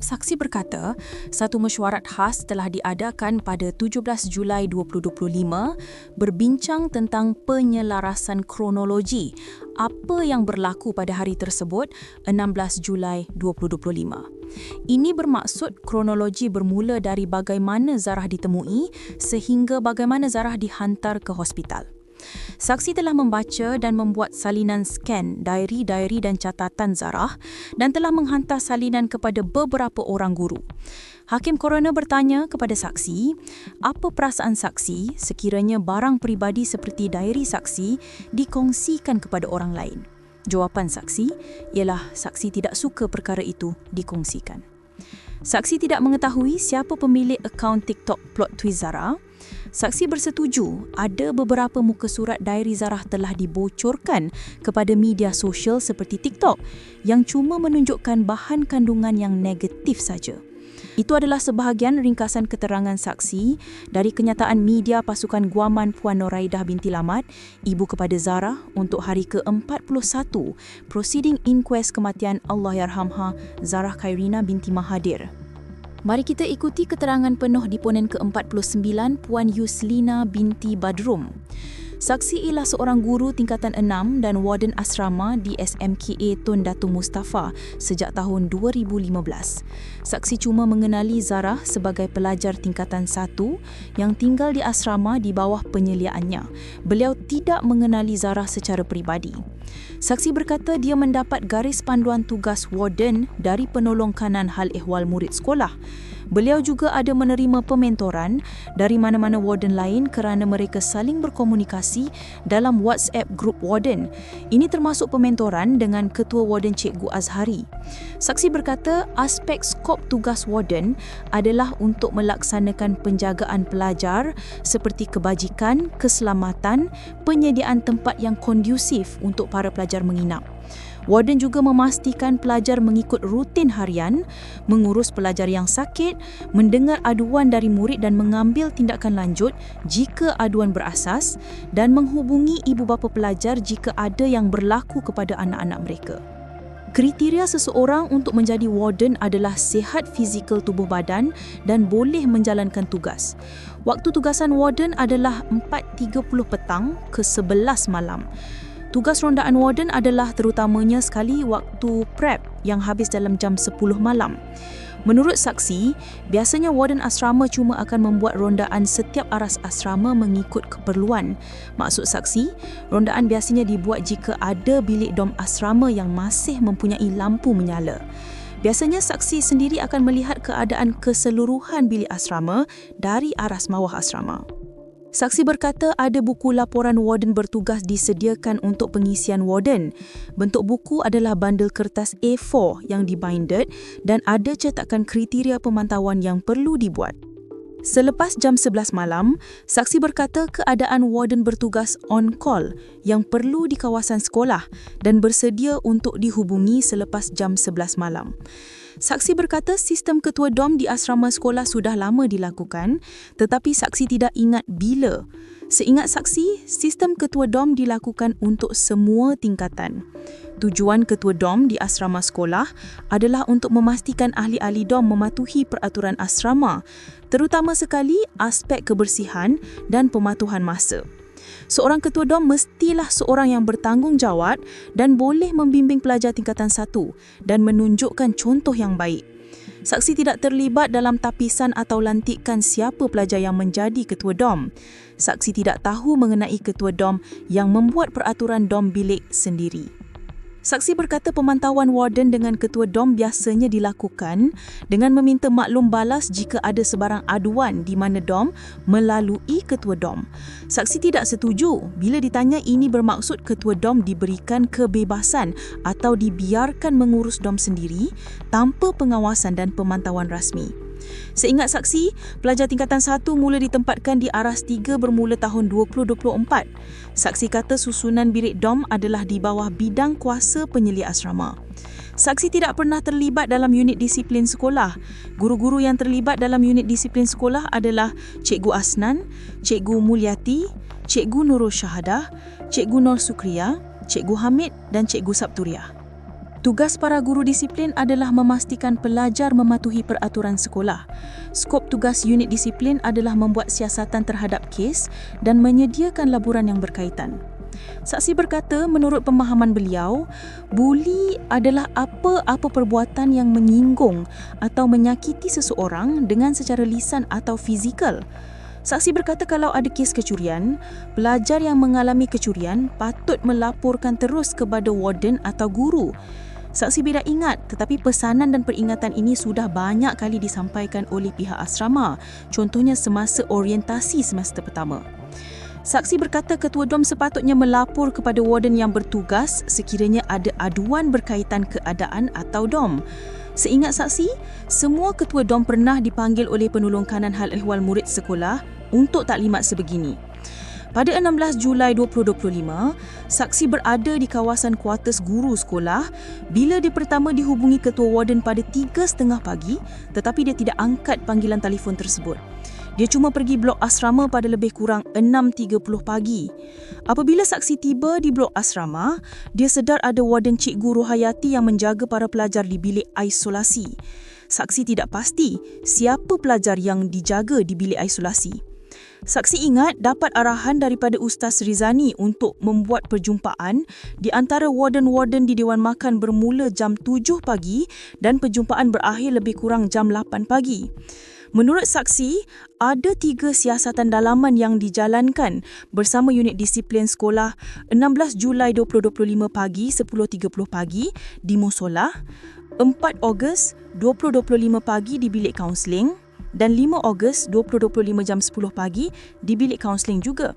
Saksi berkata, satu mesyuarat khas telah diadakan pada 17 Julai 2025 berbincang tentang penyelarasan kronologi apa yang berlaku pada hari tersebut 16 Julai 2025. Ini bermaksud kronologi bermula dari bagaimana Zarah ditemui sehingga bagaimana Zarah dihantar ke hospital. Saksi telah membaca dan membuat salinan scan diary-diary dan catatan Zarah dan telah menghantar salinan kepada beberapa orang guru. Hakim Coroner bertanya kepada saksi, apa perasaan saksi sekiranya barang peribadi seperti diary saksi dikongsikan kepada orang lain? Jawapan saksi ialah saksi tidak suka perkara itu dikongsikan. Saksi tidak mengetahui siapa pemilik akaun TikTok plot twist Zara. Saksi bersetuju ada beberapa muka surat diary Zarah telah dibocorkan kepada media sosial seperti TikTok yang cuma menunjukkan bahan kandungan yang negatif saja. Itu adalah sebahagian ringkasan keterangan saksi dari kenyataan media pasukan Guaman Puan Noraidah binti Lamat, ibu kepada Zara untuk hari ke-41 proceeding inquest kematian Allahyarhamha Zara Khairina binti Mahathir. Mari kita ikuti keterangan penuh diponen ke-49 Puan Yuslina binti Badrum. Saksi ialah seorang guru tingkatan 6 dan warden asrama di SMKA Tun Datu Mustafa sejak tahun 2015. Saksi cuma mengenali Zara sebagai pelajar tingkatan 1 yang tinggal di asrama di bawah penyeliaannya. Beliau tidak mengenali Zara secara peribadi. Saksi berkata dia mendapat garis panduan tugas warden dari penolong kanan hal ehwal murid sekolah. Beliau juga ada menerima pementoran dari mana-mana warden lain kerana mereka saling berkomunikasi dalam WhatsApp group warden. Ini termasuk pementoran dengan Ketua Warden Cikgu Azhari. Saksi berkata aspek skop tugas warden adalah untuk melaksanakan penjagaan pelajar seperti kebajikan, keselamatan, penyediaan tempat yang kondusif untuk para pelajar menginap. Warden juga memastikan pelajar mengikut rutin harian, mengurus pelajar yang sakit, mendengar aduan dari murid dan mengambil tindakan lanjut jika aduan berasas dan menghubungi ibu bapa pelajar jika ada yang berlaku kepada anak-anak mereka. Kriteria seseorang untuk menjadi warden adalah sihat fizikal tubuh badan dan boleh menjalankan tugas. Waktu tugasan warden adalah 4.30 petang ke 11 malam. Tugas rondaan warden adalah terutamanya sekali waktu prep yang habis dalam jam 10 malam. Menurut saksi, biasanya warden asrama cuma akan membuat rondaan setiap aras asrama mengikut keperluan. Maksud saksi, rondaan biasanya dibuat jika ada bilik dom asrama yang masih mempunyai lampu menyala. Biasanya saksi sendiri akan melihat keadaan keseluruhan bilik asrama dari aras mawah asrama. Saksi berkata ada buku laporan warden bertugas disediakan untuk pengisian warden. Bentuk buku adalah bandel kertas A4 yang dibinded dan ada cetakan kriteria pemantauan yang perlu dibuat. Selepas jam 11 malam, saksi berkata keadaan warden bertugas on call yang perlu di kawasan sekolah dan bersedia untuk dihubungi selepas jam 11 malam. Saksi berkata sistem ketua dom di asrama sekolah sudah lama dilakukan tetapi saksi tidak ingat bila. Seingat saksi, sistem ketua dom dilakukan untuk semua tingkatan. Tujuan ketua dom di asrama sekolah adalah untuk memastikan ahli-ahli dom mematuhi peraturan asrama, terutama sekali aspek kebersihan dan pematuhan masa seorang ketua dom mestilah seorang yang bertanggungjawab dan boleh membimbing pelajar tingkatan satu dan menunjukkan contoh yang baik. Saksi tidak terlibat dalam tapisan atau lantikan siapa pelajar yang menjadi ketua dom. Saksi tidak tahu mengenai ketua dom yang membuat peraturan dom bilik sendiri. Saksi berkata pemantauan warden dengan ketua dom biasanya dilakukan dengan meminta maklum balas jika ada sebarang aduan di mana dom melalui ketua dom. Saksi tidak setuju bila ditanya ini bermaksud ketua dom diberikan kebebasan atau dibiarkan mengurus dom sendiri tanpa pengawasan dan pemantauan rasmi. Seingat saksi, pelajar tingkatan 1 mula ditempatkan di aras 3 bermula tahun 2024. Saksi kata susunan bilik dom adalah di bawah bidang kuasa penyelia asrama. Saksi tidak pernah terlibat dalam unit disiplin sekolah. Guru-guru yang terlibat dalam unit disiplin sekolah adalah Cikgu Asnan, Cikgu Mulyati, Cikgu Nurul Syahadah, Cikgu Nur Sukriya, Cikgu Hamid dan Cikgu Sabturiah. Tugas para guru disiplin adalah memastikan pelajar mematuhi peraturan sekolah. Skop tugas unit disiplin adalah membuat siasatan terhadap kes dan menyediakan laporan yang berkaitan. Saksi berkata menurut pemahaman beliau, buli adalah apa-apa perbuatan yang menyinggung atau menyakiti seseorang dengan secara lisan atau fizikal. Saksi berkata kalau ada kes kecurian, pelajar yang mengalami kecurian patut melaporkan terus kepada warden atau guru. Saksi Bida ingat tetapi pesanan dan peringatan ini sudah banyak kali disampaikan oleh pihak asrama, contohnya semasa orientasi semester pertama. Saksi berkata ketua DOM sepatutnya melapor kepada warden yang bertugas sekiranya ada aduan berkaitan keadaan atau DOM. Seingat saksi, semua ketua DOM pernah dipanggil oleh penolong kanan hal ehwal murid sekolah untuk taklimat sebegini. Pada 16 Julai 2025, saksi berada di kawasan kuartus guru sekolah bila dia pertama dihubungi ketua warden pada 3.30 pagi tetapi dia tidak angkat panggilan telefon tersebut. Dia cuma pergi blok asrama pada lebih kurang 6.30 pagi. Apabila saksi tiba di blok asrama, dia sedar ada warden Cikgu Rohayati yang menjaga para pelajar di bilik isolasi. Saksi tidak pasti siapa pelajar yang dijaga di bilik isolasi. Saksi ingat dapat arahan daripada Ustaz Rizani untuk membuat perjumpaan di antara warden-warden di Dewan Makan bermula jam 7 pagi dan perjumpaan berakhir lebih kurang jam 8 pagi. Menurut saksi, ada tiga siasatan dalaman yang dijalankan bersama unit disiplin sekolah 16 Julai 2025 pagi 10.30 pagi di Musola, 4 Ogos 2025 pagi di bilik kaunseling, dan 5 Ogos 2025 jam 10 pagi di bilik kaunseling juga.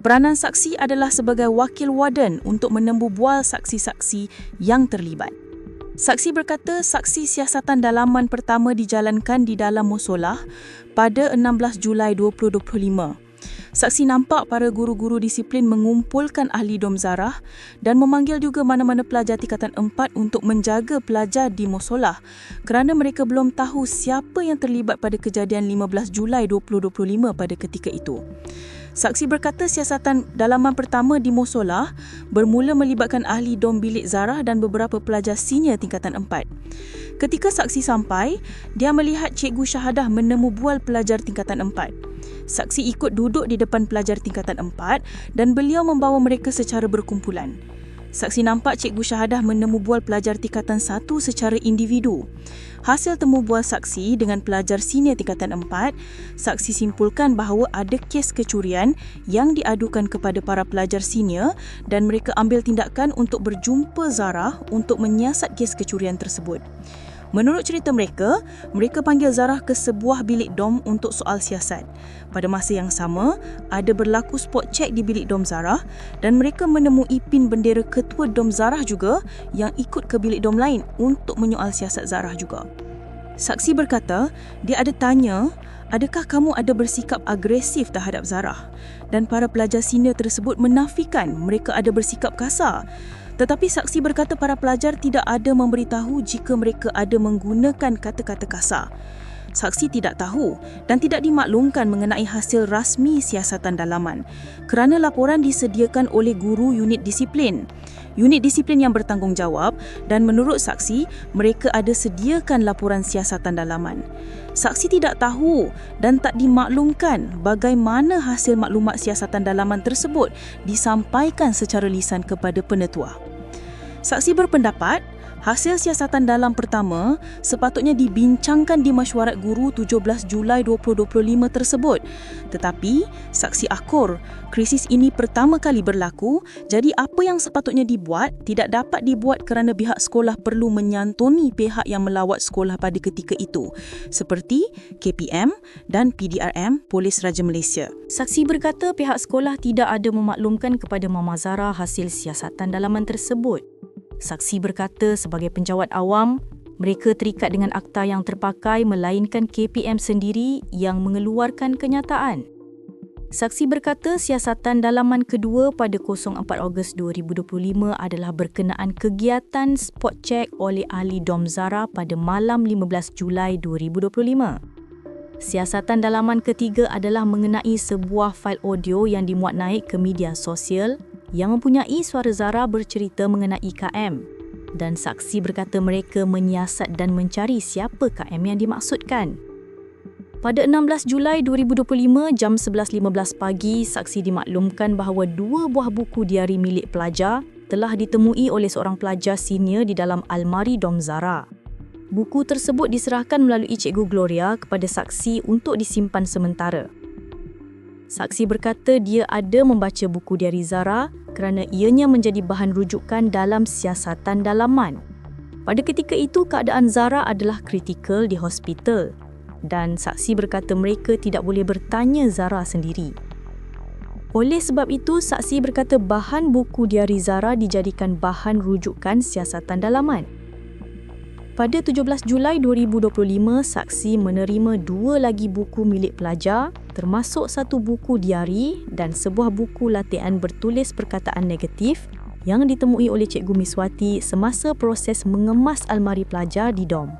Peranan saksi adalah sebagai wakil warden untuk menembu bual saksi-saksi yang terlibat. Saksi berkata saksi siasatan dalaman pertama dijalankan di dalam musolah pada 16 Julai 2025. Saksi nampak para guru-guru disiplin mengumpulkan ahli dom zarah dan memanggil juga mana-mana pelajar tingkatan 4 untuk menjaga pelajar di musolah kerana mereka belum tahu siapa yang terlibat pada kejadian 15 Julai 2025 pada ketika itu. Saksi berkata siasatan dalaman pertama di Mosola bermula melibatkan ahli dom bilik Zarah dan beberapa pelajar senior tingkatan 4. Ketika saksi sampai, dia melihat Cikgu Syahadah menemu bual pelajar tingkatan 4. Saksi ikut duduk di depan pelajar tingkatan 4 dan beliau membawa mereka secara berkumpulan. Saksi nampak Cikgu Syahadah menemu bual pelajar tingkatan 1 secara individu. Hasil temu bual saksi dengan pelajar senior tingkatan 4, saksi simpulkan bahawa ada kes kecurian yang diadukan kepada para pelajar senior dan mereka ambil tindakan untuk berjumpa Zara untuk menyiasat kes kecurian tersebut. Menurut cerita mereka, mereka panggil Zarah ke sebuah bilik dom untuk soal siasat. Pada masa yang sama, ada berlaku spot check di bilik dom Zarah dan mereka menemui pin bendera ketua dom Zarah juga yang ikut ke bilik dom lain untuk menyoal siasat Zarah juga. Saksi berkata, dia ada tanya, adakah kamu ada bersikap agresif terhadap Zarah? Dan para pelajar senior tersebut menafikan mereka ada bersikap kasar. Tetapi saksi berkata para pelajar tidak ada memberitahu jika mereka ada menggunakan kata-kata kasar. Saksi tidak tahu dan tidak dimaklumkan mengenai hasil rasmi siasatan dalaman kerana laporan disediakan oleh guru unit disiplin. Unit disiplin yang bertanggungjawab dan menurut saksi, mereka ada sediakan laporan siasatan dalaman. Saksi tidak tahu dan tak dimaklumkan bagaimana hasil maklumat siasatan dalaman tersebut disampaikan secara lisan kepada penetua. Saksi berpendapat Hasil siasatan dalam pertama sepatutnya dibincangkan di mesyuarat guru 17 Julai 2025 tersebut. Tetapi, saksi akur, krisis ini pertama kali berlaku, jadi apa yang sepatutnya dibuat tidak dapat dibuat kerana pihak sekolah perlu menyantuni pihak yang melawat sekolah pada ketika itu, seperti KPM dan PDRM Polis Raja Malaysia. Saksi berkata pihak sekolah tidak ada memaklumkan kepada Mama Zara hasil siasatan dalaman tersebut. Saksi berkata sebagai penjawat awam, mereka terikat dengan akta yang terpakai melainkan KPM sendiri yang mengeluarkan kenyataan. Saksi berkata siasatan dalaman kedua pada 04 Ogos 2025 adalah berkenaan kegiatan spot check oleh ahli Dom Zara pada malam 15 Julai 2025. Siasatan dalaman ketiga adalah mengenai sebuah fail audio yang dimuat naik ke media sosial yang mempunyai suara Zara bercerita mengenai IKM. dan saksi berkata mereka menyiasat dan mencari siapa KM yang dimaksudkan. Pada 16 Julai 2025 jam 11.15 pagi, saksi dimaklumkan bahawa dua buah buku diari milik pelajar telah ditemui oleh seorang pelajar senior di dalam almari Dom Zara. Buku tersebut diserahkan melalui Cikgu Gloria kepada saksi untuk disimpan sementara. Saksi berkata dia ada membaca buku diari Zara kerana ianya menjadi bahan rujukan dalam siasatan dalaman. Pada ketika itu, keadaan Zara adalah kritikal di hospital dan saksi berkata mereka tidak boleh bertanya Zara sendiri. Oleh sebab itu, saksi berkata bahan buku diari Zara dijadikan bahan rujukan siasatan dalaman. Pada 17 Julai 2025, saksi menerima dua lagi buku milik pelajar termasuk satu buku diari dan sebuah buku latihan bertulis perkataan negatif yang ditemui oleh Cikgu Miswati semasa proses mengemas almari pelajar di dom.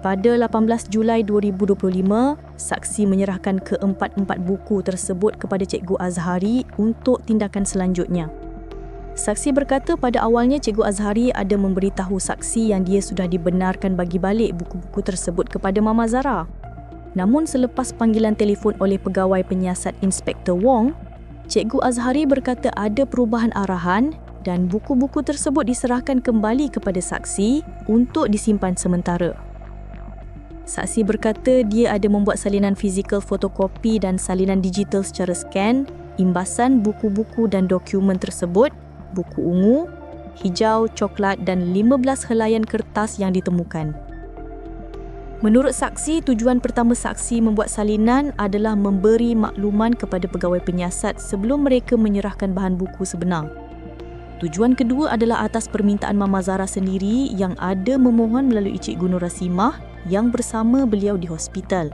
Pada 18 Julai 2025, saksi menyerahkan keempat-empat buku tersebut kepada Cikgu Azhari untuk tindakan selanjutnya. Saksi berkata pada awalnya Cikgu Azhari ada memberitahu saksi yang dia sudah dibenarkan bagi balik buku-buku tersebut kepada Mama Zara. Namun selepas panggilan telefon oleh pegawai penyiasat Inspektor Wong, Cikgu Azhari berkata ada perubahan arahan dan buku-buku tersebut diserahkan kembali kepada saksi untuk disimpan sementara. Saksi berkata dia ada membuat salinan fizikal fotokopi dan salinan digital secara scan, imbasan buku-buku dan dokumen tersebut, buku ungu, hijau, coklat dan 15 helaian kertas yang ditemukan. Menurut saksi, tujuan pertama saksi membuat salinan adalah memberi makluman kepada pegawai penyiasat sebelum mereka menyerahkan bahan buku sebenar. Tujuan kedua adalah atas permintaan Mama Zara sendiri yang ada memohon melalui Cik Gunur Rasimah yang bersama beliau di hospital.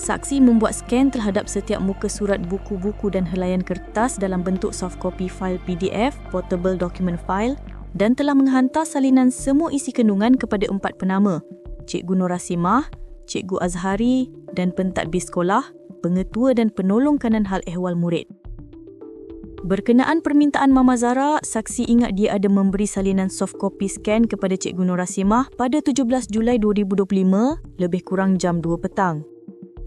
Saksi membuat scan terhadap setiap muka surat buku-buku dan helaian kertas dalam bentuk soft copy file PDF, portable document file dan telah menghantar salinan semua isi kandungan kepada empat penama, Cikgu Nur Rasimah, Cikgu Azhari dan pentadbir sekolah, pengetua dan penolong kanan hal ehwal murid. Berkenaan permintaan Mama Zara, saksi ingat dia ada memberi salinan soft copy scan kepada Cikgu Nur Rasimah pada 17 Julai 2025 lebih kurang jam 2 petang.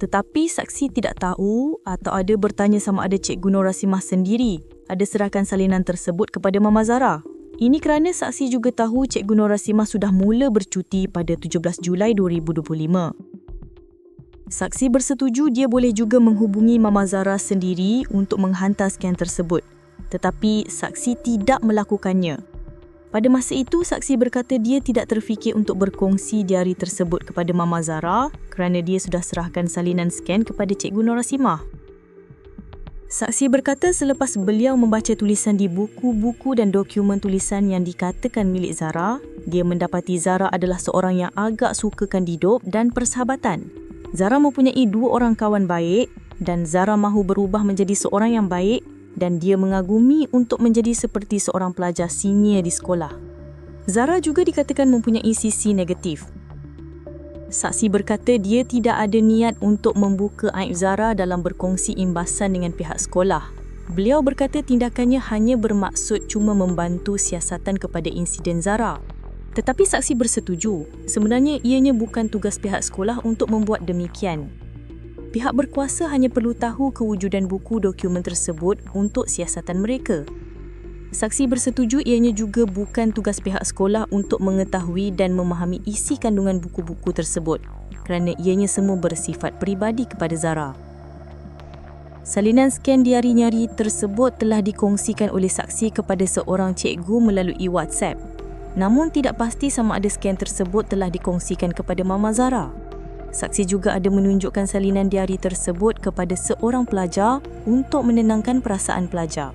Tetapi saksi tidak tahu atau ada bertanya sama ada Cikgu Nur Rasimah sendiri ada serahkan salinan tersebut kepada Mama Zara. Ini kerana saksi juga tahu Cikgu Nur Rasimah sudah mula bercuti pada 17 Julai 2025. Saksi bersetuju dia boleh juga menghubungi Mama Zara sendiri untuk menghantar scan tersebut. Tetapi saksi tidak melakukannya. Pada masa itu, saksi berkata dia tidak terfikir untuk berkongsi diari tersebut kepada Mama Zara kerana dia sudah serahkan salinan scan kepada Cikgu Norasimah. Saksi berkata selepas beliau membaca tulisan di buku-buku dan dokumen tulisan yang dikatakan milik Zara, dia mendapati Zara adalah seorang yang agak suka kandidop dan persahabatan. Zara mempunyai dua orang kawan baik dan Zara mahu berubah menjadi seorang yang baik dan dia mengagumi untuk menjadi seperti seorang pelajar senior di sekolah. Zara juga dikatakan mempunyai sisi negatif. Saksi berkata dia tidak ada niat untuk membuka aib Zara dalam berkongsi imbasan dengan pihak sekolah. Beliau berkata tindakannya hanya bermaksud cuma membantu siasatan kepada insiden Zara. Tetapi saksi bersetuju, sebenarnya ianya bukan tugas pihak sekolah untuk membuat demikian. Pihak berkuasa hanya perlu tahu kewujudan buku dokumen tersebut untuk siasatan mereka. Saksi bersetuju ianya juga bukan tugas pihak sekolah untuk mengetahui dan memahami isi kandungan buku-buku tersebut kerana ianya semua bersifat peribadi kepada Zara. Salinan skan diari nyari tersebut telah dikongsikan oleh saksi kepada seorang cikgu melalui WhatsApp Namun tidak pasti sama ada scan tersebut telah dikongsikan kepada Mama Zara. Saksi juga ada menunjukkan salinan diari tersebut kepada seorang pelajar untuk menenangkan perasaan pelajar.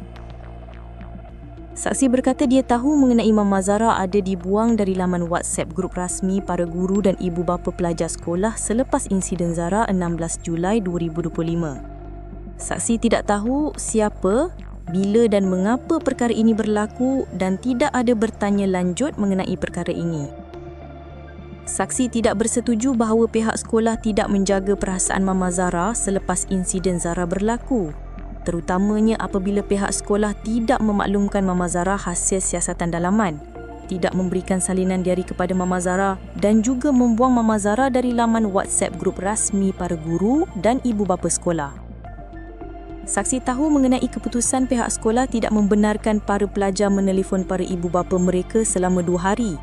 Saksi berkata dia tahu mengenai Mama Zara ada dibuang dari laman WhatsApp grup rasmi para guru dan ibu bapa pelajar sekolah selepas insiden Zara 16 Julai 2025. Saksi tidak tahu siapa bila dan mengapa perkara ini berlaku dan tidak ada bertanya lanjut mengenai perkara ini. Saksi tidak bersetuju bahawa pihak sekolah tidak menjaga perasaan Mama Zara selepas insiden Zara berlaku. Terutamanya apabila pihak sekolah tidak memaklumkan Mama Zara hasil siasatan dalaman. tidak memberikan salinan diari kepada Mama Zara dan juga membuang Mama Zara dari laman WhatsApp grup rasmi para guru dan ibu bapa sekolah. Saksi tahu mengenai keputusan pihak sekolah tidak membenarkan para pelajar menelefon para ibu bapa mereka selama dua hari.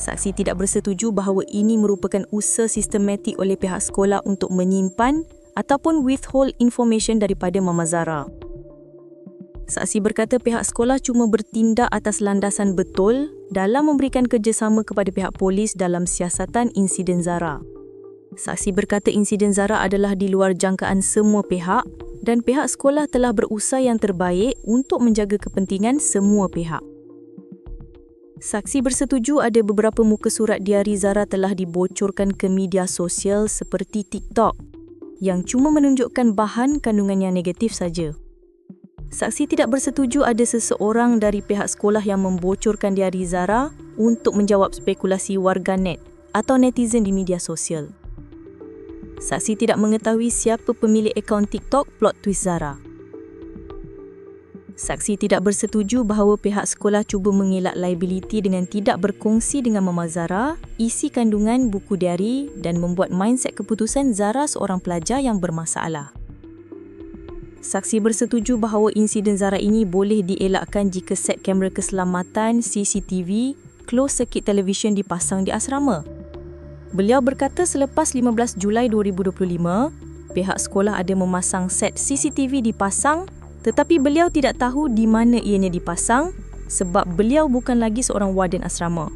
Saksi tidak bersetuju bahawa ini merupakan usaha sistematik oleh pihak sekolah untuk menyimpan ataupun withhold information daripada Mama Zara. Saksi berkata pihak sekolah cuma bertindak atas landasan betul dalam memberikan kerjasama kepada pihak polis dalam siasatan insiden Zara. Saksi berkata insiden Zara adalah di luar jangkaan semua pihak dan pihak sekolah telah berusaha yang terbaik untuk menjaga kepentingan semua pihak. Saksi bersetuju ada beberapa muka surat diari Zara telah dibocorkan ke media sosial seperti TikTok yang cuma menunjukkan bahan kandungan yang negatif saja. Saksi tidak bersetuju ada seseorang dari pihak sekolah yang membocorkan diari Zara untuk menjawab spekulasi warga net atau netizen di media sosial. Saksi tidak mengetahui siapa pemilik akaun TikTok plot twist Zara. Saksi tidak bersetuju bahawa pihak sekolah cuba mengelak liability dengan tidak berkongsi dengan Mama Zara isi kandungan buku diari dan membuat mindset keputusan Zara seorang pelajar yang bermasalah. Saksi bersetuju bahawa insiden Zara ini boleh dielakkan jika set kamera keselamatan CCTV close circuit television dipasang di asrama. Beliau berkata selepas 15 Julai 2025, pihak sekolah ada memasang set CCTV dipasang tetapi beliau tidak tahu di mana ianya dipasang sebab beliau bukan lagi seorang warden asrama.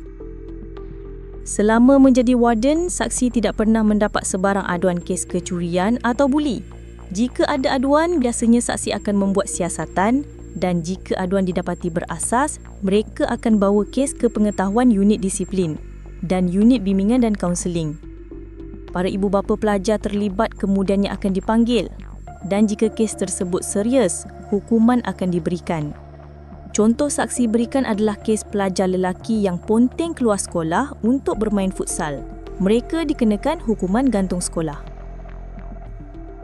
Selama menjadi warden, saksi tidak pernah mendapat sebarang aduan kes kecurian atau buli. Jika ada aduan, biasanya saksi akan membuat siasatan dan jika aduan didapati berasas, mereka akan bawa kes ke pengetahuan unit disiplin dan unit bimbingan dan kaunseling. Para ibu bapa pelajar terlibat kemudiannya akan dipanggil dan jika kes tersebut serius, hukuman akan diberikan. Contoh saksi berikan adalah kes pelajar lelaki yang ponteng keluar sekolah untuk bermain futsal. Mereka dikenakan hukuman gantung sekolah.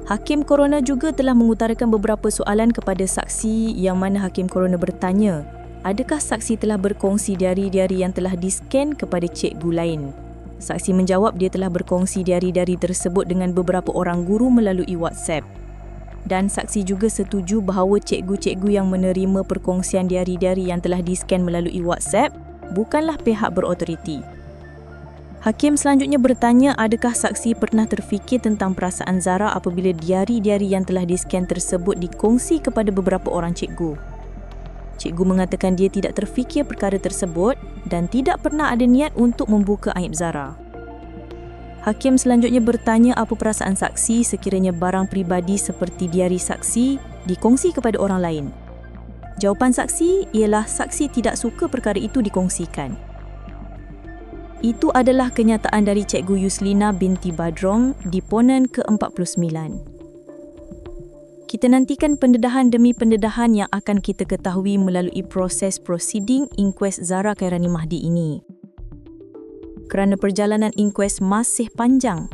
Hakim Corona juga telah mengutarakan beberapa soalan kepada saksi yang mana Hakim Corona bertanya, adakah saksi telah berkongsi diari-diari yang telah disken kepada cikgu lain? Saksi menjawab dia telah berkongsi diari-diari tersebut dengan beberapa orang guru melalui WhatsApp. Dan saksi juga setuju bahawa cikgu-cikgu yang menerima perkongsian diari-diari yang telah disken melalui WhatsApp bukanlah pihak berautoriti. Hakim selanjutnya bertanya adakah saksi pernah terfikir tentang perasaan Zara apabila diari-diari yang telah disken tersebut dikongsi kepada beberapa orang cikgu. Cikgu mengatakan dia tidak terfikir perkara tersebut dan tidak pernah ada niat untuk membuka aib Zara. Hakim selanjutnya bertanya apa perasaan saksi sekiranya barang pribadi seperti diari saksi dikongsi kepada orang lain. Jawapan saksi ialah saksi tidak suka perkara itu dikongsikan. Itu adalah kenyataan dari Cikgu Yuslina binti Badrom di Ponen ke-49. Kita nantikan pendedahan demi pendedahan yang akan kita ketahui melalui proses proceeding inquest Zara Khairani Mahdi ini. Kerana perjalanan inquest masih panjang,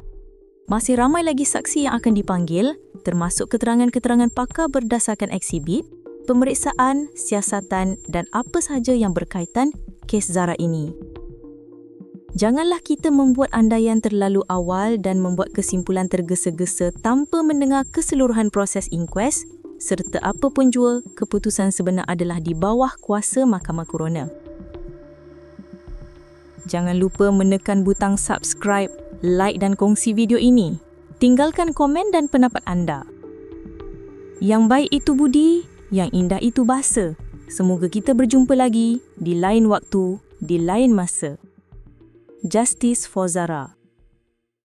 masih ramai lagi saksi yang akan dipanggil termasuk keterangan-keterangan pakar berdasarkan eksibit, pemeriksaan, siasatan dan apa sahaja yang berkaitan kes Zara ini. Janganlah kita membuat andaian terlalu awal dan membuat kesimpulan tergesa-gesa tanpa mendengar keseluruhan proses inquest serta apa pun jua keputusan sebenar adalah di bawah kuasa Mahkamah Corona. Jangan lupa menekan butang subscribe, like dan kongsi video ini. Tinggalkan komen dan pendapat anda. Yang baik itu budi, yang indah itu bahasa. Semoga kita berjumpa lagi di lain waktu, di lain masa. Justice for Zara.